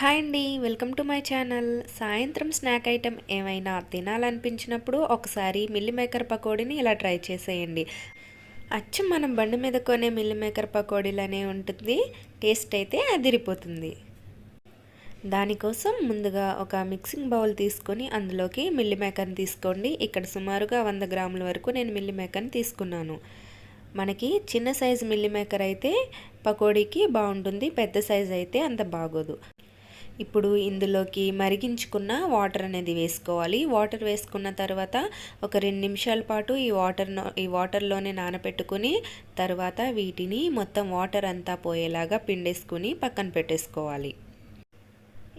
Hi అండి welcome to my channel. సాయంత్రం snack item ఏమైనా తినాలనిపించినప్పుడు ఒకసారి మిల్లి మేకర్ పకోడీని ఇలా ట్రై చేసేయండి. అచ్చం మనం బండి మీద కొనే మిల్లి మేకర్ పకోడీలనే ఉంటుంది. టేస్ట్ అయితే అదిరిపోతుంది. దానికోసం ముందుగా ఒక మిక్సింగ్ బౌల్ తీసుకొని అందులోకి మిల్లి మేకర్ని తీసుకోండి. ఇక్కడ సుమారుగా వంద గ్రాముల వరకు నేను మిల్లి మేకర్ని తీసుకున్నాను. మనకి చిన్న సైజు మిల్లి మేకర్ అయితే పకోడీకి బాగుంటుంది పెద్ద సైజు అయితే అంత బాగోదు. ఇప్పుడు ఇందులోకి మరిగించుకున్న వాటర్ అనేది వేసుకోవాలి. వాటర్ వేసుకున్న తర్వాత ఒక రెండు నిమిషాల పాటు ఈ వాటర్ ఈ వాటర్లోనే నానబెట్టుకుని తర్వాత వీటిని మొత్తం వాటర్ అంతా పోయేలాగా పిండేసుకుని పక్కన పెట్టేసుకోవాలి.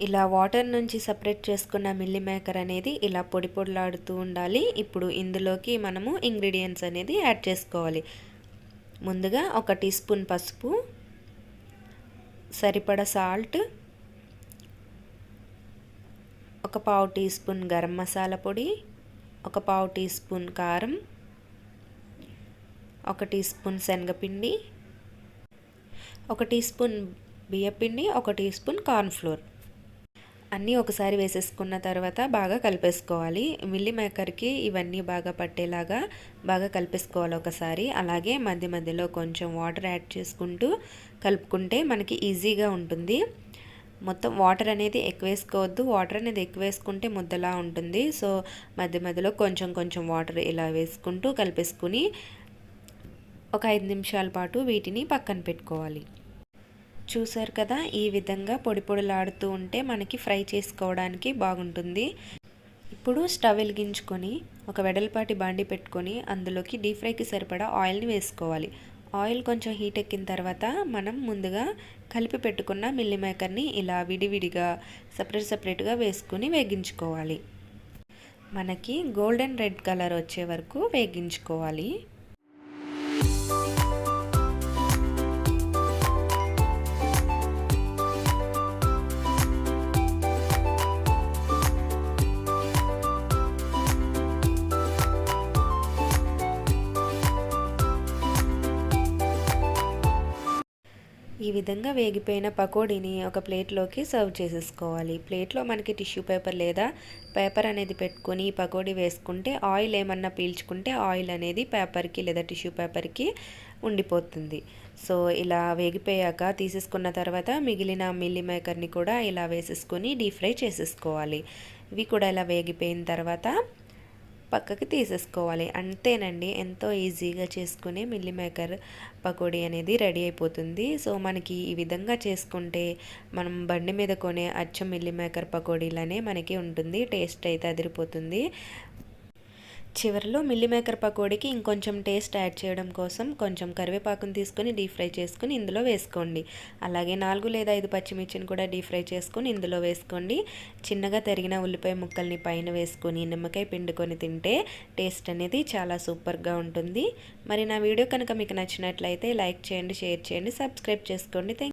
ఇలా వాటర్ నుంచి సపరేట్ చేసుకున్న మిల్లీ మేకర్ అనేది ఇలా పొడి పొడిలాడుతూ ఉండాలి. ఇప్పుడు ఇందులోకి మనము ఇంగ్రీడియంట్స్ అనేది యాడ్ చేసుకోవాలి. ముందుగా ఒక టీ స్పూన్ పసుపు సరిపడ సాల్ట్ ఒక పావు టీ స్పూన్ గరం మసాలా పొడి ఒక పావు టీ స్పూన్ కారం ఒక టీ స్పూన్ శనగపిండి ఒక టీ స్పూన్ బియ్యపిండి ఒక టీ స్పూన్ కార్న్ఫ్లోర్. అన్నీ ఒకసారి వేసేసుకున్న తర్వాత బాగా కలిపేసుకోవాలి. మిల్లి మేకర్కి ఇవన్నీ బాగా పట్టేలాగా బాగా కలిపేసుకోవాలి ఒకసారి. అలాగే మధ్య మధ్యలో కొంచెం వాటర్ యాడ్ చేసుకుంటూ కలుపుకుంటే మనకి ఈజీగా ఉంటుంది. మొత్తం వాటర్ అనేది ఎక్కువ వేసుకోవద్దు. వాటర్ అనేది ఎక్కువ వేసుకుంటే ముద్దలా ఉంటుంది. సో మధ్య మధ్యలో కొంచెం కొంచెం వాటర్ ఇలా వేసుకుంటూ కలిపేసుకుని ఒక ఐదు నిమిషాల పాటు వీటిని పక్కన పెట్టుకోవాలి. చూసారు కదా ఈ విధంగా పొడి పొడిలాడుతూ ఉంటే మనకి ఫ్రై చేసుకోవడానికి బాగుంటుంది. ఇప్పుడు స్టవ్ వెలిగించుకొని ఒక వెడల్పాటి బాండి పెట్టుకొని అందులోకి డీప్ ఫ్రైకి సరిపడా ఆయిల్ని వేసుకోవాలి. ఆయిల్ కొంచెం హీట్ ఎక్కిన తర్వాత మనం ముందుగా కలిపి పెట్టుకున్న మిల్లి మేకర్ని ఇలా విడివిడిగా సపరేట్ సపరేట్గా వేసుకుని వేగించుకోవాలి. మనకి గోల్డెన్ రెడ్ కలర్ వచ్చే వరకు వేగించుకోవాలి. ఈ విధంగా వేగిపోయిన పకోడీని ఒక ప్లేట్లోకి సర్వ్ చేసేసుకోవాలి. ప్లేట్లో మనకి టిష్యూ పేపర్ లేదా పేపర్ అనేది పెట్టుకొని పకోడీ వేసుకుంటే ఆయిల్ ఏమన్నా పీల్చుకుంటే ఆయిల్ అనేది పేపర్కి లేదా టిష్యూ పేపర్కి ఉండిపోతుంది. సో ఇలా వేగిపోయాక తీసేసుకున్న తర్వాత మిగిలిన మిల్లీ మేకర్ని కూడా ఇలా వేసేసుకొని డీప్ ఫ్రై చేసేసుకోవాలి. ఇవి కూడా ఇలా వేగిపోయిన తర్వాత పక్కకి తీసేసుకోవాలి. అంతేనండి. ఎంతో ఈజీగా చేసుకునే మిల్లీ మేకర్ పకోడీ అనేది రెడీ అయిపోతుంది. సో మనకి ఈ విధంగా చేసుకుంటే మనం బండి మీద కొనే అచ్చం మిల్లీ మేకర్ పకోడీలనే మనకి ఉంటుంది. టేస్ట్ అయితే అదిరిపోతుంది. చివరిలో మిల్లీ మేకర్ పకోడీకి ఇంకొంచెం టేస్ట్ యాడ్ చేయడం కోసం కొంచెం కరివేపాకును తీసుకొని డీప్ ఫ్రై చేసుకుని ఇందులో వేసుకోండి. అలాగే నాలుగు లేదా ఐదు పచ్చిమిర్చిని కూడా డీప్ ఫ్రై చేసుకుని ఇందులో వేసుకోండి. చిన్నగా తరిగిన ఉల్లిపాయ ముక్కల్ని పైన వేసుకొని నిమ్మకాయ పిండుకొని తింటే టేస్ట్ అనేది చాలా సూపర్గా ఉంటుంది. మరి నా వీడియో కనుక మీకు నచ్చినట్లయితే లైక్ చేయండి షేర్ చేయండి సబ్స్క్రైబ్ చేసుకోండి. థ్యాంక్